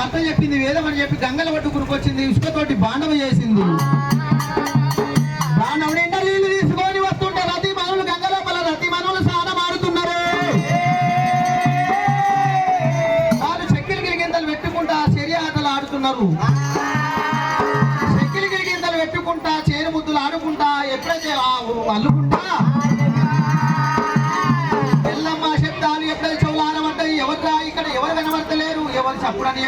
భర్త చెప్పింది వేదం అని చెప్పి గంగల పట్టు కురుకొచ్చింది ఇసుకతోటి బాండవ చేసింది బాండవ నిండా నీళ్ళు తీసుకొని వస్తుంటే రతి మనులు గంగ లోపల రతి మనులు స్నానం ఆడుతున్నారు. వాళ్ళు చెక్కిలి గిలిగింతలు పెట్టుకుంటా చెరి ఆటలు ఆడుతున్నారు. చెక్కిలి గిలిగింతలు పెట్టుకుంటా చేరు ముద్దులు ఆడుకుంటా ఎప్పుడైతే అల్లుకుంటా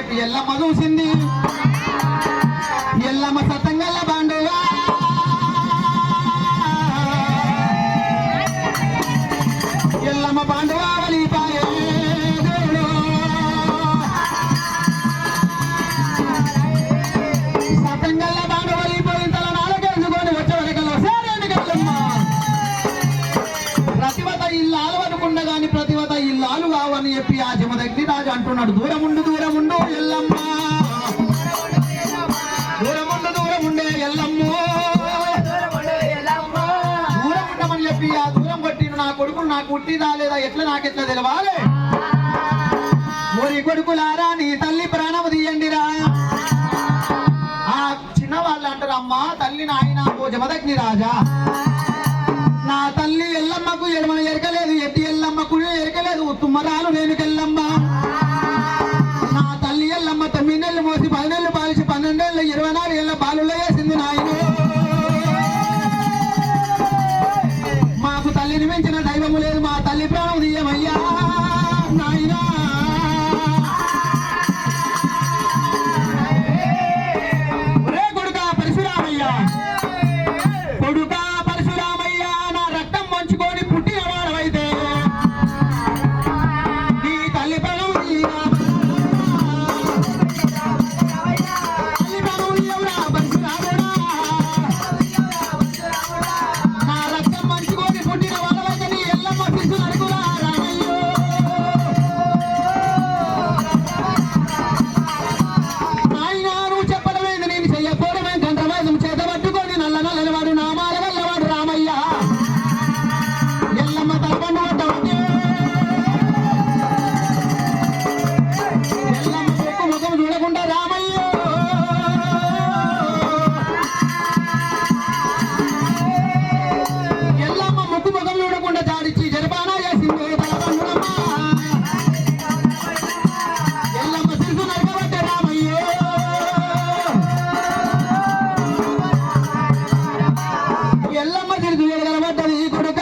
చప్పుడని ఎల్లమ్మ చూసింది ఎల్లమ్మ సతంగల్ల బాండువా ఎల్లమ్మ బాండువా వలిపాయే ప్రతివత ఇల్లాలు అనుకున్న గాని ప్రతివత ఇల్లాలు కావని చెప్పి ఆ జమదగ్ని రాజు అంటున్నాడు. దూరం ఉండు. చెప్పి ఆ దూరం కొట్టిన నా కొడుకులు నాకు పుట్టిదా లేదా ఎట్లా నాకెట్లా తెలవాలి? ఓరి కొడుకులారా నీ తల్లి ప్రాణము తీయండిరా. ఆ చిన్న వాళ్ళు అంటారు అమ్మా తల్లి నాయన ఓ జమదగ్ని రాజా. నా తల్లి ఎల్లమ్మకు ఎడమన ఎరకలేదు ఎట్టి ఎల్లమ్మకు ఎరకలేదు తుమ్మరాలు నేను ఎల్లమ్మ ప్రేమించిన దైవము లేదు మా తల్లి ప్రాణం ಎಲ್ಲ ಮಾಡ್ತಿರ್ತೀವಿ ಕೊಡುಗ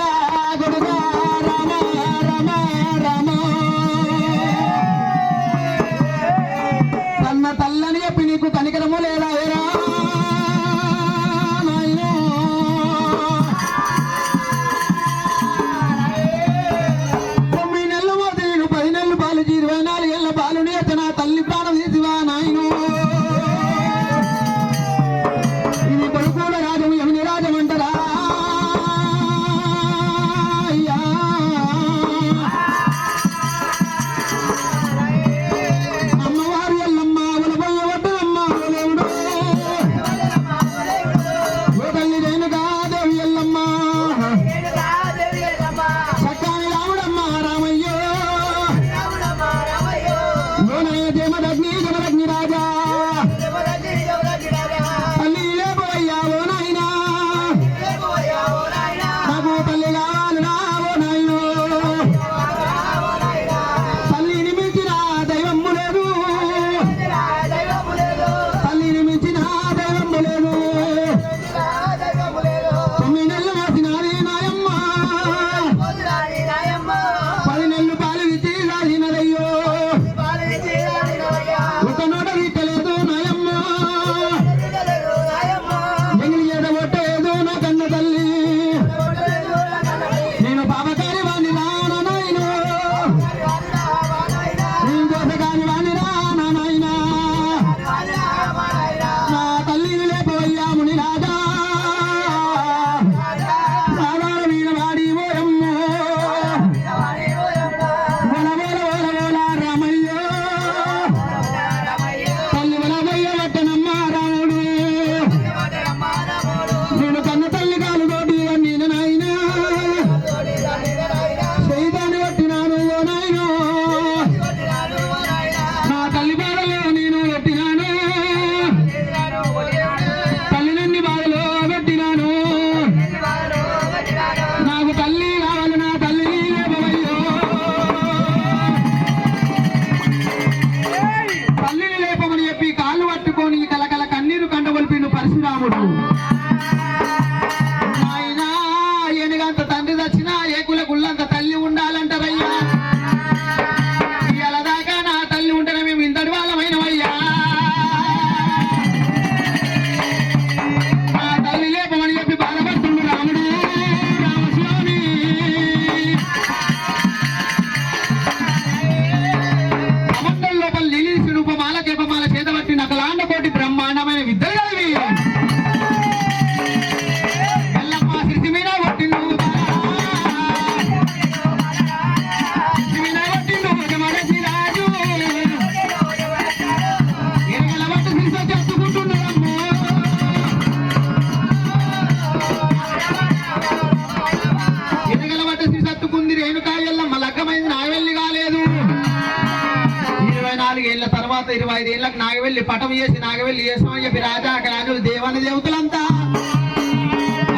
ఇరవై ఐదేళ్ళకి నాగవెల్లి పటం చేసి నాగవెల్లి చేస్తామని చెప్పి రాజా రాజులు దేవాని దేవతలంతా.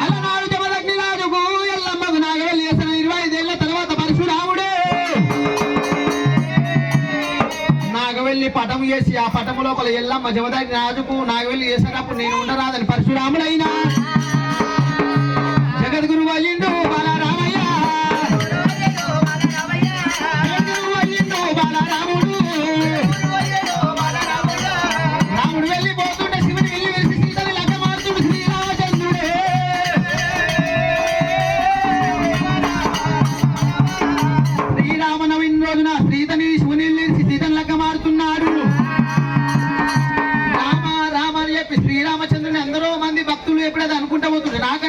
అలనాడు జమదగ్ని రాజుకు ఎల్లమ్మకు నాగవెల్లి చేసిన ఇరవై ఐదేళ్ళ తర్వాత పరశురాముడు. నాగవెల్లి పటం చేసి ఆ పటములో లోపల ఎల్లమ్మ జమదగ్ని రాజుకు నాగవెల్లి చేసేటప్పుడు నేను ఉండరాదని పరశురాముడైనా.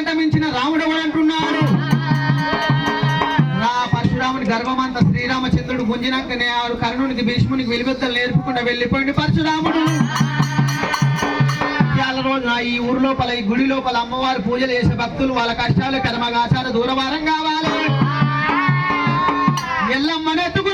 పోతుంది మించిన రాముడు ఎవడు అంటున్నాడు రా పరశురాముని గర్భమంతా శ్రీరామచంద్రుడు గుంజినాకనే ఆడు కర్ణునికి భీష్మునికి వెలిబెత్తలు నేర్పుకుండా వెళ్ళిపోయింది పరశురాముడు. ఇవాళ రోజున ఈ ఊరు లోపల ఈ గుడి లోపల అమ్మవారు పూజలు చేసే భక్తులు వాళ్ళ కష్టాలు కర్మగాచార దూరవారం కావాలి. ఎల్లమ్మనెత్తుకున్న భక్తులు